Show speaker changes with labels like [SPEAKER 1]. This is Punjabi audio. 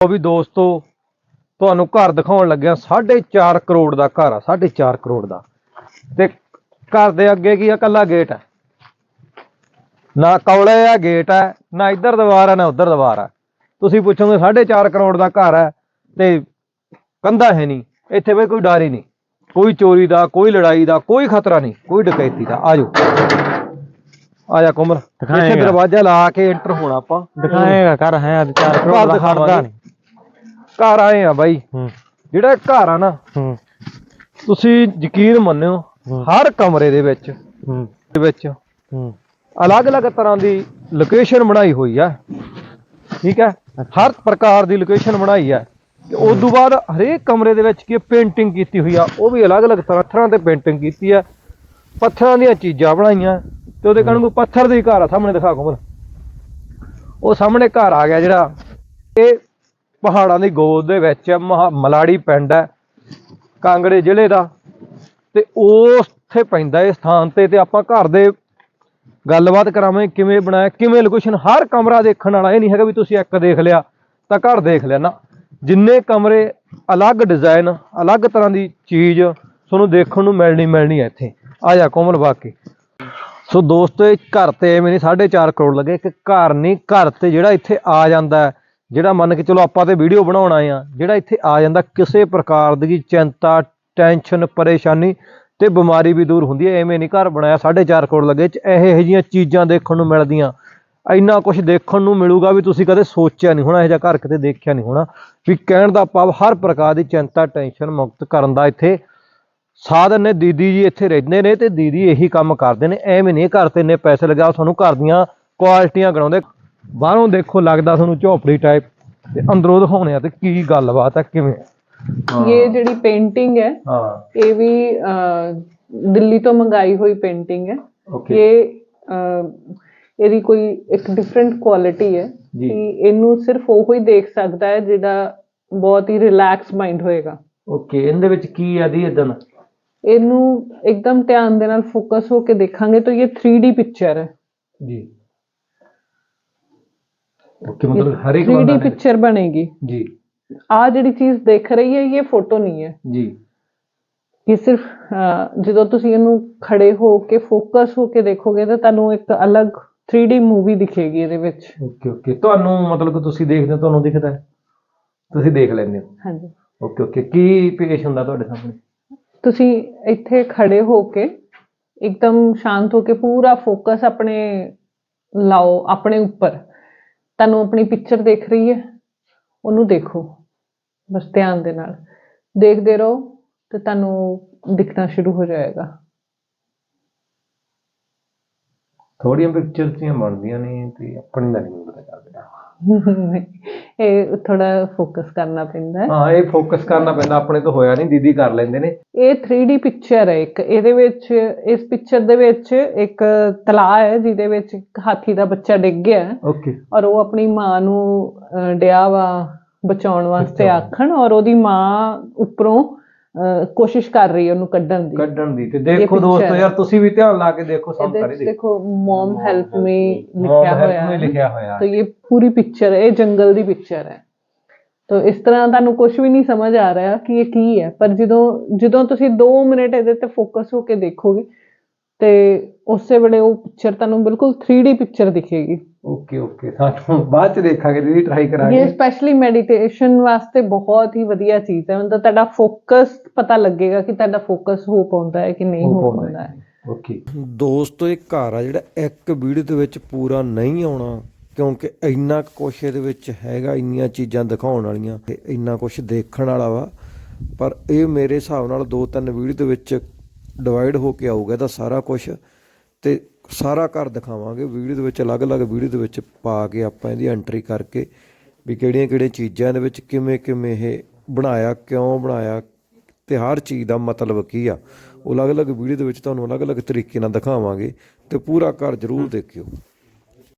[SPEAKER 1] ਉਹ ਵੀ ਦੋਸਤੋ ਤੁਹਾਨੂੰ ਘਰ ਦਿਖਾਉਣ ਲੱਗਿਆ 4.5 ਕਰੋੜ ਦਾ ਘਰ ਆ 4.5 ਕਰੋੜ ਦਾ। ਤੇ ਘਰ ਦੇ ਅੱਗੇ ਕੀ ਆ? ਕੱਲਾ ਗੇਟ ਹੈ ਨਾ ਕੌਲੇ ਆ ਗੇਟ ਹੈ ਨਾ ਇੱਧਰ ਦੀਵਾਰ ਹੈ ਨਾ ਉੱਧਰ ਦੀਵਾਰ ਹੈ ਤੁਸੀਂ ਪੁੱਛੋਗੇ 4.5 ਕਰੋੜ ਦਾ ਘਰ ਹੈ ਤੇ ਕੰਧਾ ਹੈ ਨਹੀਂ ਇੱਥੇ ਬਈ ਕੋਈ ਡਰ ਹੀ ਨਹੀਂ। ਕੋਈ ਚੋਰੀ ਦਾ ਕੋਈ ਲੜਾਈ ਦਾ ਕੋਈ ਖਤਰਾ ਨਹੀਂ ਕੋਈ ਡਕੈਤੀ ਦਾ। ਆਜੋ ਆਜਾ ਕੋਮਲ। ਇੱਥੇ
[SPEAKER 2] ਦਿਖਾਏਗਾ।
[SPEAKER 1] ਦਰਵਾਜ਼ਾ ਲਾ ਕੇ ਐਂਟਰ ਹੋਣਾ ਆਪਾਂ।
[SPEAKER 2] ਦਿਖਾਏਗਾ ਕਰ ਹੈ ਅੱਜ 4 ਕਰੋੜ
[SPEAKER 1] ਘਰ
[SPEAKER 2] ਦਾ। ਹਰਦਾ ਨਹੀਂ।
[SPEAKER 1] ਘਰ ਆਏ ਆ ਬਾਈ।
[SPEAKER 2] ਹੂੰ।
[SPEAKER 1] ਜਿਹੜਾ ਇਹ ਘਰ ਆ ਨਾ
[SPEAKER 2] ਹੂੰ।
[SPEAKER 1] ਤੁਸੀਂ ਯਕੀਨ ਮੰਨਿਓ। ਹਰ ਕਮਰੇ ਦੇ ਵਿੱਚ
[SPEAKER 2] ਹੂੰ।
[SPEAKER 1] ਦੇ ਵਿੱਚ
[SPEAKER 2] ਹੂੰ।
[SPEAKER 1] ਅਲੱਗ-ਅਲੱਗ ਤਰ੍ਹਾਂ ਦੀ ਲੋਕੇਸ਼ਨ ਬਣਾਈ ਹੋਈ ਆ। ਠੀਕ ਹੈ ਹਰ ਪ੍ਰਕਾਰ ਦੀ ਲੋਕੇਸ਼ਨ ਬਣਾਈ ਆ। ਤੇ ਉਸ ਤੋਂ ਬਾਅਦ ਹਰੇਕ ਕਮਰੇ ਦੇ ਵਿੱਚ ਕੀ ਪੇਂਟਿੰਗ ਕੀਤੀ ਹੋਈ ਆ। ਉਹ ਵੀ ਅਲੱਗ-ਅਲੱਗ ਤਰ੍ਹਾਂ ਤੇ ਪੇਂਟਿੰਗ ਕੀਤੀ ਆ। ਪੱਥਰਾਂ ਦੀਆਂ ਚੀਜ਼ਾਂ ਬਣਾਈਆਂ। ਤੇ ਉਹਦੇ ਕਣ ਕੋਈ ਪੱਥਰ ਦੇ ਘਰ ਆ ਸਾਹਮਣੇ ਦਿਖਾ ਕੋਮਲ। ਉਹ ਸਾਹਮਣੇ ਘਰ ਆ ਗਿਆ ਜਿਹੜਾ। ਇਹ ਪਹਾੜਾਂ ਦੀ ਗੋਦ ਦੇ ਵਿੱਚ ਮਹਾ- ਮਲਾੜੀ ਪਿੰਡ ਹੈ ਕਾਂਗੜੇ ਜ਼ਿਲ੍ਹੇ ਦਾ। ਤੇ ਉੱਥੇ ਪੈਂਦਾ ਇਹ ਸਥਾਨ ਤੇ ਤੇ ਆਪਾਂ ਘਰ ਦੇ ਗੱਲਬਾਤ ਕਰਾਵਾਂਗੇ ਕਿਵੇਂ ਬਣਾਇਆ ਕਿਵੇਂ ਲੋਕੇਸ਼ਨ ਹਰ ਕਮਰਾ ਦੇਖਣ ਵਾਲਾ ਇਹ ਨਹੀਂ ਹੈਗਾ ਵੀ ਤੁਸੀਂ ਇੱਕ ਦੇਖ ਲਿਆ ਤਾਂ ਘਰ ਦੇਖ ਲਿਆ ਨਾ। ਜਿੰਨੇ ਕਮਰੇ ਅਲੱਗ ਡਿਜ਼ਾਈਨ ਅਲੱਗ ਤਰ੍ਹਾਂ ਦੀ ਚੀਜ਼ ਤੁਹਾਨੂੰ ਦੇਖਣ ਨੂੰ ਮਿਲਣੀ ਮਿਲਣੀ ਹੈ ਇੱਥੇ। ਆ ਜਾ ਕੋਮਲ ਬਾਕੀ। ਸੋ ਦੋਸਤੋ ਇਹ ਘਰ ਤੇ ਐਵੇਂ ਨਹੀਂ 4.5 ਕਰੋੜ ਲੱਗੇ ਇੱਕ ਘਰ ਨਹੀਂ ਘਰ ਤੇ ਜਿਹੜਾ ਇੱਥੇ ਆ ਜਾਂਦਾ ਹੈ, ਜਿਹੜਾ ਮੰਨ ਕੇ ਚਲੋ ਆਪਾਂ ਤੇ ਵੀਡੀਓ ਬਣਾਉਣਾ ਆਏ ਆ, ਜਿਹੜਾ ਇੱਥੇ ਆ ਜਾਂਦਾ ਕਿਸੇ ਪ੍ਰਕਾਰ ਦੀ ਚਿੰਤਾ ਟੈਨਸ਼ਨ ਪਰੇਸ਼ਾਨੀ ਤੇ ਬਿਮਾਰੀ ਵੀ ਦੂਰ ਹੁੰਦੀ ਹੈ, ਐਵੇਂ ਨਹੀਂ ਘਰ ਬਣਾਇਆ 4.5 ਕਰੋੜ ਲੱਗੇ ਚ ਇਹੋ ਇਹੋ ਜਿਹੀਆਂ ਚੀਜ਼ਾਂ ਦੇਖਣ ਨੂੰ ਮਿਲਦੀਆਂ। ਇੰਨਾ ਕੁਝ ਦੇਖਣ ਨੂੰ ਮਿਲੂਗਾ ਵੀ ਤੁਸੀਂ ਕਦੇ ਸੋਚਿਆ ਨਹੀਂ ਹੋਣਾ, ਇਹੋ ਜਿਹਾ ਘਰ ਕਿਤੇ ਦੇਖਿਆ ਨਹੀਂ ਹੋਣਾ, ਵੀ ਕਹਿਣ ਦਾ ਭਾਵ ਹਰ ਪ੍ਰਕਾਰ ਦੀ ਚਿੰਤਾ ਟੈਨਸ਼ਨ ਮੁਕਤ ਕਰਨ ਦਾ ਇੱਥੇ ਸਾਧਨ ਨੇ, ਦੀਦੀ ਜੀ ਇੱਥੇ ਰਹਿੰਦੇ ਨੇ ਤੇ ਦੀਦੀ ਇਹੀ ਕੰਮ ਕਰਦੇ ਨੇ, ਐਵੇਂ ਨਹੀਂ ਘਰ ਤੇ ਇੰਨੇ ਪੈਸੇ ਲਗਾਓ, ਤੁਹਾਨੂੰ ਘਰ ਦੀਆਂ ਕੁਆਲਿਟੀਆਂ ਗਣਾਉਂਦੇ ਬਾਹਰੋਂ ਦੇਖੋ ਲੱਗਦਾ ਤੁਹਾਨੂੰ ਝੋਪੜੀ ਟਾਈਪ ਤੇ ਅੰਦਰੋਂ ਦਿਖਾਉਣੇ ਆ ਤੇ ਕੀ ਗੱਲਬਾਤ ਹੈ ਕਿਵੇਂ
[SPEAKER 3] ਇਹ ਜਿਹੜੀ ਪੇਂਟਿੰਗ ਹੈ
[SPEAKER 1] ਹਾਂ।
[SPEAKER 3] ਇਹ ਵੀ ਅਹ, ਦਿੱਲੀ ਤੋਂ ਮੰਗਾਈ ਹੋਈ ਪੇਂਟਿੰਗ ਹੈ।
[SPEAKER 1] ਓਕੇ
[SPEAKER 3] ਇਹ ਅਹ, ਇਹਦੀ ਕੋਈ ਇੱਕ ਡਿਫਰੈਂਟ ਕੁਆਲਿਟੀ ਹੈ
[SPEAKER 1] ਜੀ।
[SPEAKER 3] ਕਿ ਇਹਨੂੰ ਸਿਰਫ ਉਹ ਹੀ ਦੇਖ ਸਕਦਾ ਹੈ ਜਿਹੜਾ ਬਹੁਤ ਹੀ ਰਿਲੈਕਸ ਮਾਈਂਡ ਹੋਏਗਾ।
[SPEAKER 1] ਓਕੇ ਇਹਦੇ ਵਿੱਚ ਕੀ ਆ ਦੀ ਇਦਾਂ
[SPEAKER 3] ਇਹਨੂੰ ਇੱਕਦਮ ਧਿਆਨ ਦੇ ਨਾਲ ਫੋਕਸ ਹੋ ਕੇ ਦੇਖਾਂਗੇ ਤਾਂ ਇਹ 3D ਪਿਕਚਰ ਹੈ।
[SPEAKER 1] ਜੀ। ਓਕੇ ਮਤਲਬ ਹਰ ਇੱਕ
[SPEAKER 3] 3D
[SPEAKER 1] ਬੰਦਾ ਨੇ-
[SPEAKER 3] ਪਿਕਚਰ ਬਣੇਗੀ।
[SPEAKER 1] ਜੀ।
[SPEAKER 3] ਆ ਜਿਹੜੀ ਚੀਜ਼ ਦੇਖ ਰਹੀ ਹੈ ਇਹ ਫੋਟੋ ਨਹੀਂ ਹੈ।
[SPEAKER 1] ਜੀ।
[SPEAKER 3] ਇਹ ਸਿਰਫ ਜਦੋਂ ਤੁਸੀਂ ਇਹਨੂੰ ਖੜੇ ਹੋ ਕੇ ਫੋਕਸ ਹੋ ਕੇ ਦੇਖੋਗੇ ਤਾਂ ਤੁਹਾਨੂੰ ਇੱਕ ਅਲੱਗ 3D ਮੂਵੀ ਦਿਖੇਗੀ ਇਹਦੇ ਵਿੱਚ।
[SPEAKER 1] ਓਕੇ ਓਕੇ ਤੁਹਾਨੂੰ ਮਤਲਬ ਕਿ ਤੁਸੀਂ ਦੇਖਦੇ ਹੋ ਤੁਹਾਨੂੰ ਦਿਖਦਾ ਹੈ? ਤੁਸੀਂ ਦੇਖ ਲੈਂਦੇ ਹੋ?
[SPEAKER 3] ਹਾਂਜੀ।
[SPEAKER 1] ਓਕੇ ਓਕੇ ਕੀ ਪੇਸ਼ ਹੁੰਦਾ ਤੁਹਾਡੇ ਸਾਹਮਣੇ?
[SPEAKER 3] ਤੁਸੀਂ ਇੱਥੇ ਖੜੇ ਹੋ ਕੇ ਇੱਕਦਮ ਸ਼ਾਂਤ ਹੋ ਕੇ ਪੂਰਾ ਫੋਕਸ ਆਪਣੇ ਲਾਓ ਆਪਣੇ ਉੱਪਰ। ਤੁਹਾਨੂੰ ਆਪਣੀ ਪਿਕਚਰ ਦੇਖ ਰਹੀ ਹੈ ਉਹਨੂੰ ਦੇਖੋ ਬਸ ਧਿਆਨ ਦੇ ਨਾਲ। ਦੇਖਦੇ ਰਹੋ ਤੇ ਤੁਹਾਨੂੰ ਦਿਖਣਾ ਸ਼ੁਰੂ ਹੋ ਜਾਏਗਾ।
[SPEAKER 1] ਥੋੜੀਆਂ ਪਿਕਚਰਸ ਦੀਆਂ ਬਣਦੀਆਂ ਨੇ ਤੇ ਆਪਣੀ ਦਾ ਨਹੀਂ ਪਤਾ ਚੱਲਦਾ
[SPEAKER 3] ਇਹ ਥੋੜਾ ਫੋਕਸ ਕਰਨਾ ਪੈਂਦਾ ਹੈ।
[SPEAKER 1] ਹਾਂ ਇਹ ਫੋਕਸ ਕਰਨਾ ਪੈਂਦਾ ਆਪਣੇ ਤੋਂ ਹੋਇਆ ਨਹੀਂ ਦੀਦੀ ਕਰ ਲੈਂਦੇ ਨੇ।
[SPEAKER 3] ਇਹ 3D ਪਿਕਚਰ ਹੈ ਇੱਕ ਇਹਦੇ ਵਿੱਚ ਇਸ ਪਿਕਚਰ ਦੇ ਵਿੱਚ ਇੱਕ ਤਲਾਅ ਹੈ ਜਿਹਦੇ ਵਿੱਚ ਇੱਕ ਹਾਥੀ ਦਾ ਬੱਚਾ ਡਿੱਗ ਗਿਆ ਹੈ।
[SPEAKER 1] ਓਕੇ
[SPEAKER 3] ਔਰ ਉਹ ਆਪਣੀ ਮਾਂ ਨੂੰ ਡਿਆ ਵਾ ਬਚਾਉਣ ਵਾਸਤੇ। ਆਖਣ ਔਰ ਉਹਦੀ ਮਾਂ ਉੱਪਰੋਂ ਕੋਸ਼ਿਸ਼ ਕਰ ਰਹੀ ਹੈ ਉਹਨੂੰ ਕੱਢਣ ਦੀ।
[SPEAKER 1] ਕੱਢਣ ਦੀ ਤੇ ਦੇਖੋ ਦੋਸਤੋ। ਯਾਰ ਤੁਸੀਂ ਵੀ ਧਿਆਨ ਲਾ ਕੇ ਦੇਖੋ ਸਭ
[SPEAKER 3] ਇਹਦੇ
[SPEAKER 1] ਕਰੀ
[SPEAKER 3] ਵਿੱਚ
[SPEAKER 1] ਦੇਖੋ।
[SPEAKER 3] ਮਮ ਹੈਲਪ ਮੀ ਲਿਖਿਆ ਹੋਇਆ ਹੈ।
[SPEAKER 1] ਲਿਖਿਆ ਹੋਇਆ
[SPEAKER 3] ਤਾਂ ਇਹ ਪੂਰੀ ਪਿਕਚਰ ਹੈ ਇਹ ਜੰਗਲ ਦੀ ਪਿਕਚਰ ਹੈ। ਤਾਂ ਇਸ ਤਰ੍ਹਾਂ ਤੁਹਾਨੂੰ ਕੁਝ ਵੀ ਨਹੀਂ ਸਮਝ ਆ ਰਿਹਾ ਕਿ ਇਹ ਕੀ ਹੈ। ਪਰ ਜਦੋਂ ਜਦੋਂ ਤੁਸੀਂ 2 ਮਿੰਟ ਇਹਦੇ ਤੇ ਫੋਕਸ ਹੋ ਕੇ ਦੇਖੋਗੇ ਤੇ ਉਸੇ ਵੇਲੇ ਉਹ ਪਿਕਚਰ ਤੁਹਾਨੂੰ ਬਿਲਕੁਲ 3D ਪਿਕਚਰ ਦਿਖੇਗੀ।
[SPEAKER 1] ਓਕੇ ਓਕੇ ਸਾਨੂੰ ਬਾਅਦ ਚ ਦੇਖਾਂਗੇ ਦੀਦੀ ਟਰਾਈ
[SPEAKER 3] ਇਹ
[SPEAKER 1] ਕਰਾਂਗੇ
[SPEAKER 3] ਸਪੈਸ਼ਲੀ ਮੈਡੀਟੇਸ਼ਨ ਵਾਸਤੇ ਬਹੁਤ ਹੀ ਵਧੀਆ ਚੀਜ਼ ਹੈ। ਮਤਲਬ ਤੁਹਾਡਾ ਫੋਕਸ ਪਤਾ ਲੱਗੇਗਾ ਕਿ ਤੁਹਾਡਾ ਫੋਕਸ ਹੋ ਪਾਉਂਦਾ ਹੈ ਕਿ ਨਹੀਂ ਹੋ
[SPEAKER 1] ਪਾਉਂਦਾ
[SPEAKER 3] ਪਾਉਂਦਾ ਹੈ।
[SPEAKER 1] ਓਕੇ ਦੋਸਤੋ ਇਹ ਘਰ ਆ ਜਿਹੜਾ ਇੱਕ ਵੀਡੀਓ ਦੇ ਵਿੱਚ ਪੂਰਾ ਨਹੀਂ ਆਉਣਾ ਕਿਉਂਕਿ ਇੰਨਾ ਕੁਛ ਇਹਦੇ ਵਿੱਚ ਹੈਗਾ ਇੰਨੀਆਂ ਚੀਜ਼ਾਂ ਦਿਖਾਉਣ ਵਾਲੀਆਂ ਤੇ ਇੰਨਾ ਕੁਛ ਦੇਖਣ ਵਾਲਾ ਵਾ। ਪਰ ਇਹ ਮੇਰੇ ਹਿਸਾਬ ਨਾਲ ਦੋ ਤਿੰਨ ਵੀਡੀਓ ਦੇ ਵਿੱਚ ਡਿਵਾਈਡ ਹੋ ਕੇ ਆਊਗਾ ਇਹਦਾ ਸਾਰਾ ਕੁਛ ਤੇ ਸਾਰਾ ਘਰ ਦਿਖਾਵਾਂਗੇ ਵੀਡੀਓ ਦੇ ਵਿੱਚ ਅਲੱਗ-ਅਲੱਗ ਵੀਡੀਓ ਦੇ ਵਿੱਚ ਪਾ ਕੇ ਆਪਾਂ ਇਹਦੀ ਐਂਟਰੀ ਕਰਕੇ ਵੀ ਕਿਹੜੀਆਂ-ਕਿਹੜੀਆਂ ਚੀਜ਼ਾਂ ਦੇ ਵਿੱਚ ਕਿਵੇਂ-ਕਿਵੇਂ ਇਹ ਬਣਾਇਆ ਕਿਉਂ ਬਣਾਇਆ ਤੇ ਹਰ ਚੀਜ਼ ਦਾ ਮਤਲਬ ਕੀ ਆ। ਉਹ ਅਲੱਗ-ਅਲੱਗ ਵੀਡੀਓ ਦੇ ਵਿੱਚ ਤੁਹਾਨੂੰ ਅਲੱਗ-ਅਲੱਗ ਤਰੀਕੇ ਨਾਲ ਦਿਖਾਵਾਂਗੇ ਤੇ ਪੂਰਾ ਘਰ ਜ਼ਰੂਰ ਦੇਖਿਓ।